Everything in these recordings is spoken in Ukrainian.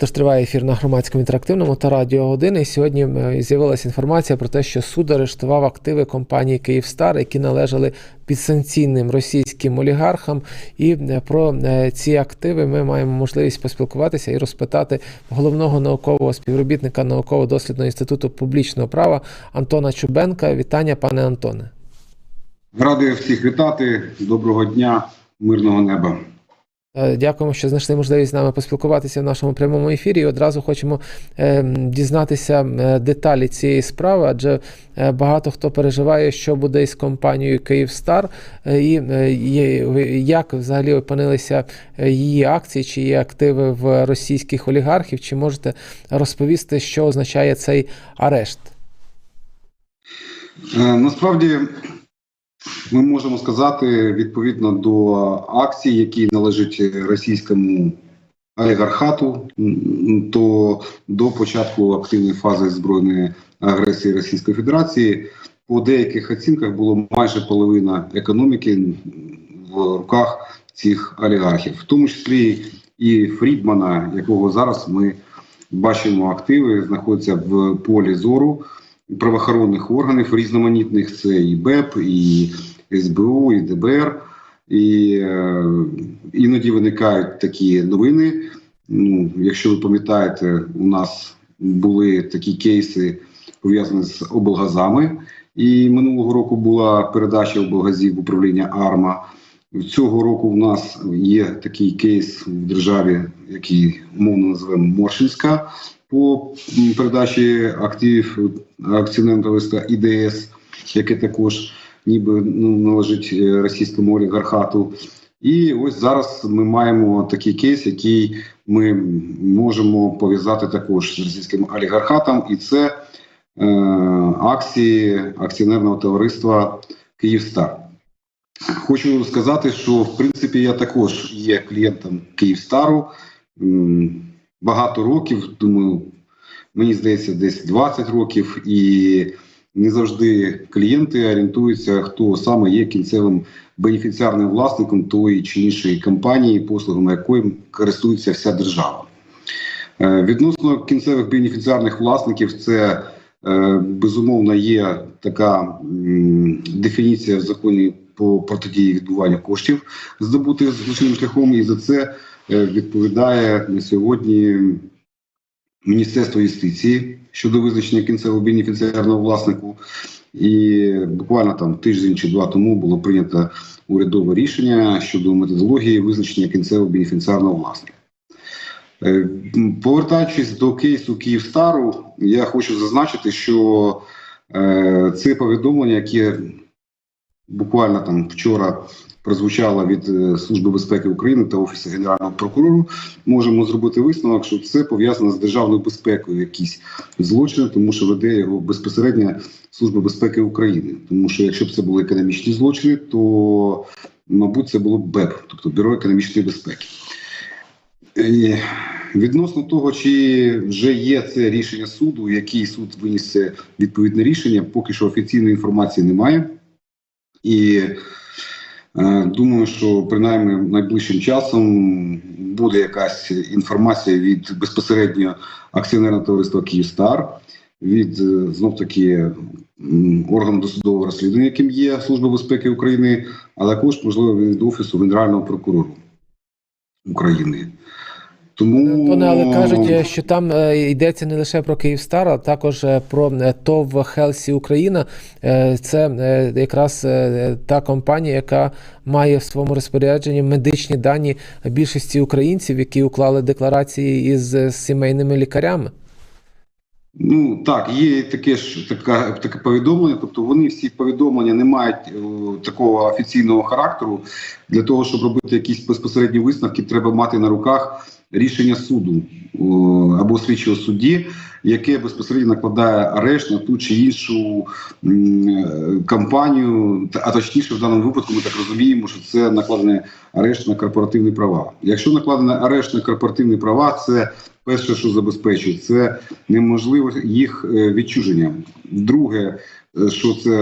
Тож триває ефір на громадському інтерактивному та радіо 1. І сьогодні е, з'явилася інформація про те, що суд арештував активи компанії Київстар, які належали підсанкційним російським олігархам. І е, про е, ці активи ми маємо можливість поспілкуватися і розпитати головного наукового співробітника науково-дослідного інституту публічного права Антона Чубенка. Вітання, пане Антоне. Радий всіх вітати. Доброго дня, мирного неба. Е, Дякуємо, що знайшли можливість з нами поспілкуватися в нашому прямому ефірі. І одразу хочемо е, дізнатися е, деталі цієї справи, адже багато хто переживає, що буде із компанією Київстар, і як взагалі опинилися її акції чи її активи в російських олігархів. Чи можете розповісти, що означає цей арешт? Насправді ми можемо сказати відповідно до акцій, які належать російському олігархату, то до початку активної фази збройної агресії Російської Федерації по деяких оцінках було майже половина економіки в руках цих олігархів, в тому числі і Фрідмана, якого зараз ми бачимо активи, знаходяться в полі зору правоохоронних органів різноманітних. Це і БЕП, і СБУ, і ДБР. І е, іноді виникають такі новини. Ну, якщо ви пам'ятаєте, у нас були такі кейси пов'язані з облгазами. І минулого року була передача облгазів управління АРМА. Цього року в нас є такий кейс в державі, який умовно називаємо Моршинська, по передачі активів акціонерного товариства ІДС, яке також ніби ну, належить е, російському олігархату. І ось зараз ми маємо такий кейс, який ми можемо пов'язати також з російським олігархатом, і це е, акції акціонерного товариства Київстар. Хочу сказати, що в принципі я також є клієнтом Київстару багато років. Думаю, мені здається, десь 20 років, і не завжди клієнти орієнтуються, хто саме є кінцевим бенефіціарним власником тої чи іншої компанії, послугами якої користується вся держава. Е, Відносно кінцевих бенефіціарних власників, це е, безумовно є така дефініція в законі по протидії відбуванню коштів, здобутих злочинним шляхом, і за це е, відповідає на сьогодні Міністерство юстиції щодо визначення кінцевого бенефіціарного власнику. І буквально там тиждень чи два тому було прийнято урядове рішення щодо методології визначення кінцевого бенефіціарного власника. Е, Повертаючись до кейсу Київстару, я хочу зазначити, що е, це повідомлення, яке буквально там вчора прозвучало від е, Служби безпеки України та Офісу Генерального прокурора, можемо зробити висновок, що це пов'язано з державною безпекою, якісь злочини, тому що веде його безпосередньо Служба безпеки України. Тому що якщо б це були економічні злочини, то мабуть це було б БЕП, тобто Бюро економічної безпеки. І Відносно того, чи вже є це рішення суду, який суд виніс відповідне рішення, поки що офіційної інформації немає. І е, думаю, що принаймні найближчим часом буде якась інформація від безпосередньо акціонерного товариства Київстар, від е, знов таки органу досудового розслідування, яким є Служба безпеки України, а також можливо від офісу Генерального прокурора України. Тому Антоне, але кажуть, е, що там е, йдеться не лише про Київстар, а також е, про е, ТОВ Хелсі Україна. Е, Це е, якраз е, та компанія, яка має в своєму розпорядженні медичні дані більшості українців, які уклали декларації із е, сімейними лікарями. Ну так, є таке ж така таке повідомлення. Тобто вони всі повідомлення не мають е, такого офіційного характеру. Для того, щоб робити якісь безпосередні висновки, треба мати на руках рішення суду або слідчого судді, яке безпосередньо накладає арешт на ту чи іншу компанію. А точніше, в даному випадку ми так розуміємо, що це накладений арешт на корпоративні права. Якщо накладений арешт на корпоративні права, це перше, що забезпечує, це неможливо їх е, відчуження. Друге, е, що це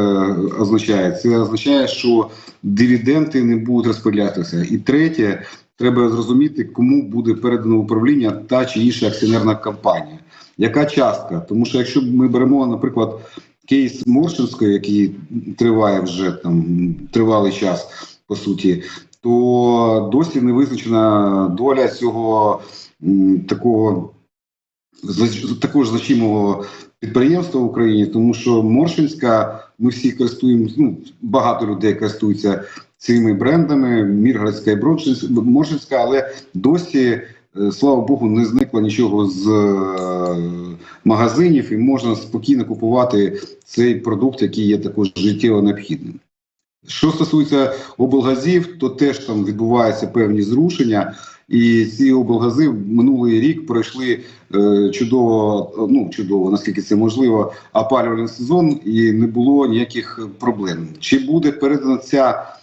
означає? Це означає, що дивіденди не будуть розподілятися. І третє, треба зрозуміти, кому буде передано управління та чи інша акціонерна компанія. Яка частка? Тому що якщо ми беремо, наприклад, кейс Моршинської, який триває вже там тривалий час, по суті, то досі не визначена доля цього такого також значимого підприємства в Україні, тому що Моршинська, ми всі користуємося, ну багато людей користуються цими брендами, Міргородська і Брошинська- але досі, е, слава Богу, не зникло нічого з е, магазинів, і можна спокійно купувати цей продукт, який є також життєво необхідним. Що стосується облгазів, то теж там відбуваються певні зрушення, і ці облгази минулий рік пройшли е, чудово, ну чудово, наскільки це можливо, опалювальний сезон, і не було ніяких проблем. Чи буде передана ця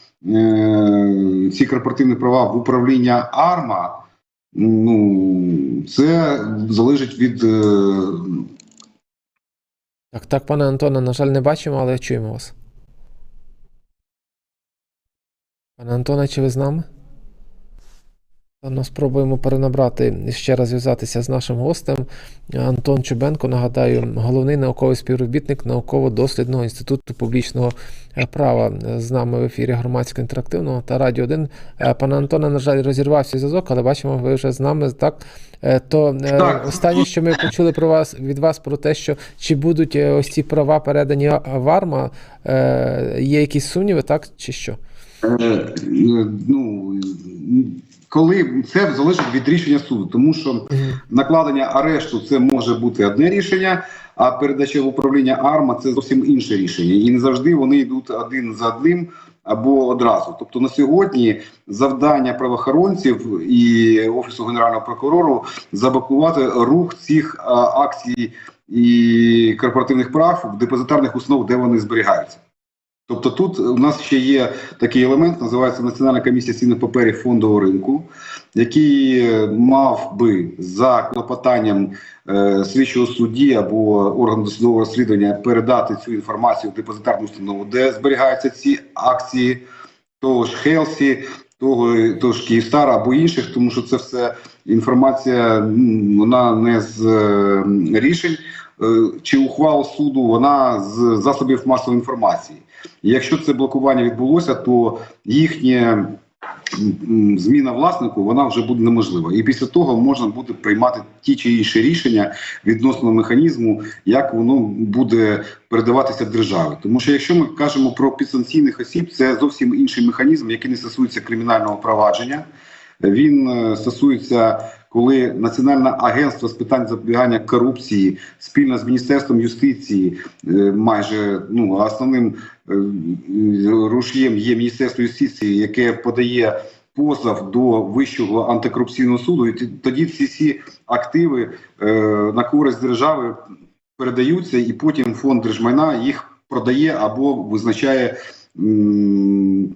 ці корпоративні права в управління АРМА? Ну це залежить від е, Так, так, пане Антоне, на жаль, не бачимо, але чуємо вас. Пане Антоне, чи ви з нами? Ну, спробуємо перенабрати і ще раз зв'язатися з нашим гостем. Антон Чубенко, нагадаю, головний науковий співробітник науково-дослідного інституту публічного е, права з нами в ефірі громадсько інтерактивного та Радіо 1. Е, Пане Антоне, на жаль, розірвався зв'язок, але бачимо, ви вже з нами. Так, Е, то Так. останнє, що ми почули про вас від вас про те, що чи будуть ось ці права передані в АРМА, е, є якісь сумніви, так чи що? Ну, коли це залежить від рішення суду, тому що накладення арешту це може бути одне рішення, а передача в управління АРМА це зовсім інше рішення. І не завжди вони йдуть один за одним або одразу. Тобто на сьогодні завдання правоохоронців і офісу генерального прокурору заблокувати рух цих а, акцій і корпоративних прав в депозитарних установ, де вони зберігаються. Тобто тут у нас ще є такий елемент, називається Національна комісія цінних паперів фондового ринку, який е, мав би за клопотанням е, слідчого судді або органу досудового розслідування передати цю інформацію в депозитарну установу, де зберігаються ці акції того ж Хелсі, того, того ж Київстара або інших, тому що це все інформація, вона не з е, рішень е, чи ухвал суду, вона з засобів масової інформації. І якщо це блокування відбулося, то їхнє зміна власнику вона вже буде неможлива. І після того можна буде приймати ті чи інші рішення відносно механізму, як воно буде передаватися державі. Тому що якщо ми кажемо про підсанкційних осіб, це зовсім інший механізм, який не стосується кримінального провадження. Він е, стосується, коли Національне агентство з питань запобігання корупції спільно з міністерством юстиції, е, майже ну основним е, рушієм є міністерство юстиції, яке подає позов до вищого антикорупційного суду, і тоді ці активи е, на користь держави передаються, і потім фонд держмайна їх продає або визначає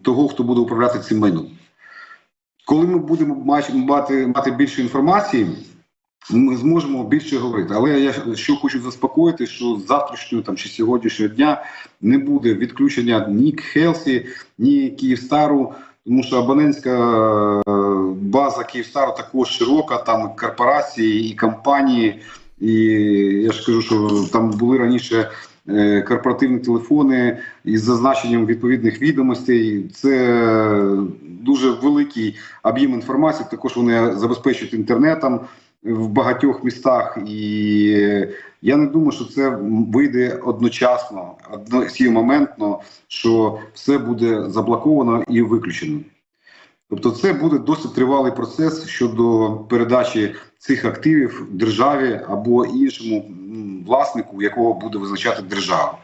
того, хто буде управляти цим майном. Коли ми будемо мати, мати більше інформації, ми зможемо більше говорити. Але я що хочу заспокоїти, що з завтрашнього там чи сьогоднішнього дня не буде відключення ні Хелсі, ні Київстару, тому що абонентська е, база Київстару також широка, там корпорації і компанії. І я ж кажу, що там були раніше корпоративні телефони із зазначенням відповідних відомостей. Це дуже великий об'єм інформації. Також вони забезпечують інтернетом в багатьох містах, і я не думаю, що це вийде одночасно, односімоментно, що все буде заблоковано і виключено. Тобто, це буде досить тривалий процес щодо передачі цих активів державі або іншому власнику, якого буде визначати держава.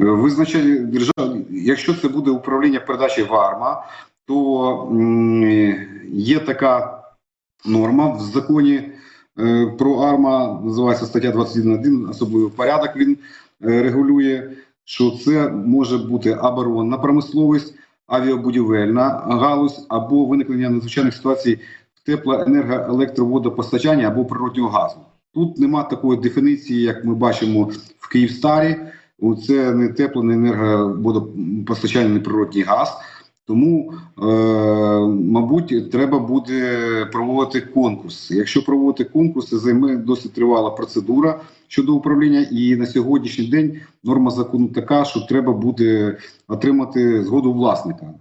Е, Визначення держави, якщо це буде управління передачі в АРМА, то є така норма в законі е, про АРМА, називається стаття 21.1, особливий порядок він е, регулює, що це може бути оборонна промисловість, авіабудівельна галузь або виникнення надзвичайних ситуацій в теплоенерго-електроводопостачання або природнього газу. Тут нема такої дефініції, як ми бачимо в Київстарі. Це не тепло, не енерговодопостачання, не природний газ. Тому, е, мабуть, треба буде проводити конкурси. Якщо проводити конкурси, займе досить тривала процедура щодо управління. І на сьогоднішній день норма закону така, що треба буде отримати згоду власника.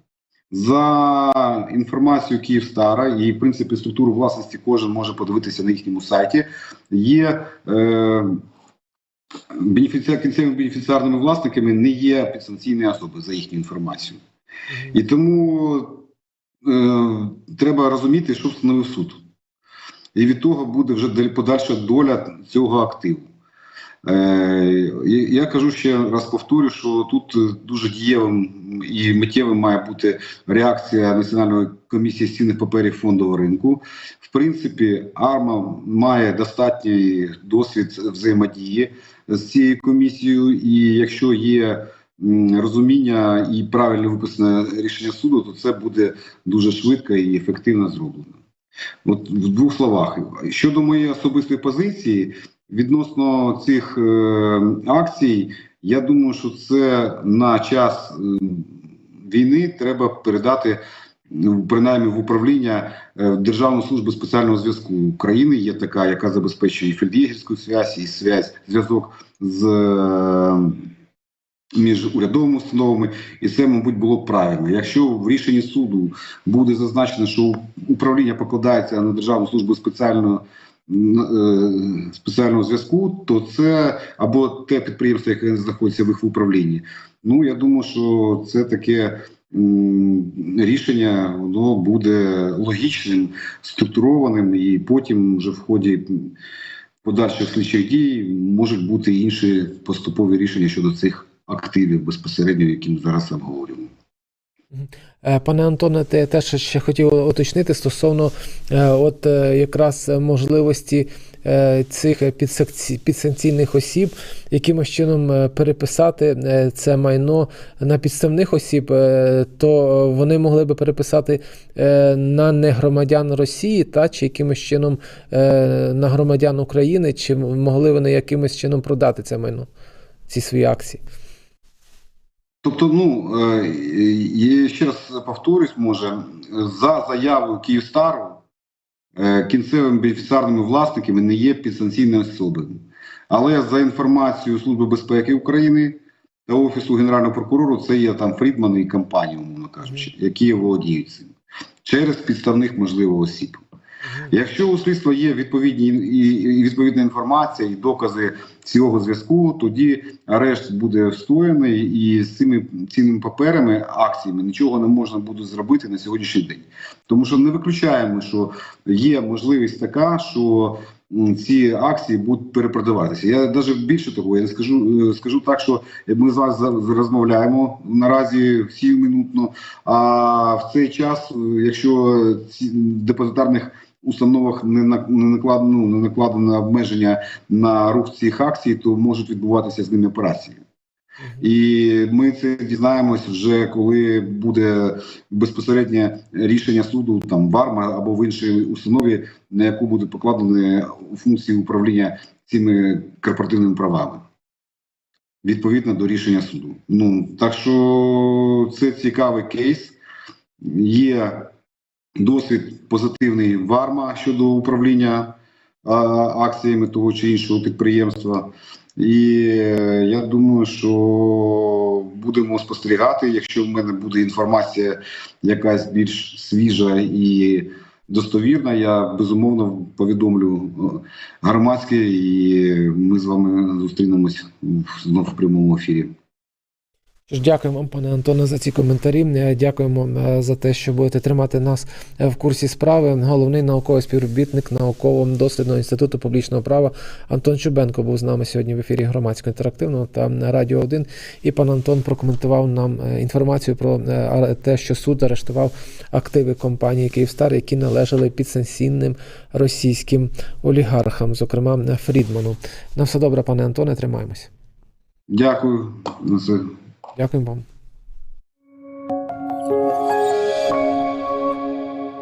За інформацією Київстара і в принципі структуру власності кожен може подивитися на їхньому сайті. Є е, бенефіці... кінцевими бенефіціарними власниками не є підстанційні особи за їхню інформацією. І тому е, треба розуміти, що встановив суд. І від того буде вже подальша доля цього активу. Е, я- кажу ще раз повторю, що тут е, дуже дієвим і миттєвим має бути реакція Національної комісії з цінних паперів фондового ринку. В принципі, АРМА має достатній досвід взаємодії з цією комісією, і якщо є розуміння і правильно виписане рішення суду, то це буде дуже швидко і ефективно зроблено. От в двох словах щодо моєї особистої позиції відносно цих е, акцій, я думаю, що це на час е, війни треба передати. ну, Принаймні в управління е, Державної служби спеціального зв'язку України є така, яка забезпечує і фельд'єгерську зв'язь, і зв'язь, зв'язок з е, між урядовими установами, і це, мабуть, було б правильно. Якщо в рішенні суду буде зазначено, що управління покладається на Державну службу спеціального спеціального зв'язку, то це або те підприємство, яке знаходиться в їх управлінні. Ну я думаю, що це таке рішення воно буде логічним, структурованим, і потім вже в ході подальших слідчих дій можуть бути інші поступові рішення щодо цих активів безпосередньо, які ми зараз обговорюємо. Е, Пане Антоне, те теж ще хотів уточнити стосовно е, от е, якраз можливості цих підсанкційних осіб якимось чином переписати це майно на підставних осіб, то вони могли би переписати на негромадян Росії, та чи якимось чином на громадян України, чи могли вони якимось чином продати це майно, ці свої акції? Тобто, ну е, я ще раз повторюсь, може, за заявою Київстару е, кінцевими бенефіціарними власниками не є підстанційні особи. Але за інформацією Служби безпеки України та Офісу Генерального прокурору, це є там Фрідман і компанії, умовно кажучи, які володіють цим через підставних можливо осіб. Якщо у слідства є відповідні і, відповідна інформація і докази цього зв'язку, тоді арешт буде встояний, і з цими цінними паперами, акціями нічого не можна буде зробити на сьогоднішній день. Тому що не виключаємо, що є можливість така, що ці акції будуть перепродаватися. Я навіть більше того, я скажу, е, скажу так, що ми з вас розмовляємо наразі всі минутно. А в цей час, е, якщо ці депозитарних установах не на- накладено, ну, не накладено обмеження на рух цих акцій, то можуть відбуватися з ними операції. І ми це дізнаємось вже коли буде безпосереднє рішення суду там в АРМА або в іншій установі, на яку буде покладені функції управління цими корпоративними правами. Відповідно до рішення суду. Ну так що це цікавий кейс. Є досвід позитивний в АРМА щодо управління а, акціями того чи іншого підприємства. І е, я думаю, що будемо спостерігати, якщо в мене буде інформація якась більш свіжа і достовірна, я безумовно повідомлю е, громадське, і ми з вами зустрінемось знову в прямому ефірі. Що ж, Дякуємо вам, пане Антоне, за ці коментарі. Е, Дякуємо е, за те, що будете тримати нас е, в курсі справи. Головний науковий співробітник наукового дослідного інституту публічного права Антон Чубенко був з нами сьогодні в ефірі громадського інтерактивного та Радіо 1. І пан Антон прокоментував нам інформацію про те, що суд арештував активи компанії Київстар, які належали підсанкційним російським олігархам, зокрема Фрідману. На все добре, пане Антоне, тримаємось. Дякую за це. Дякуємо вам.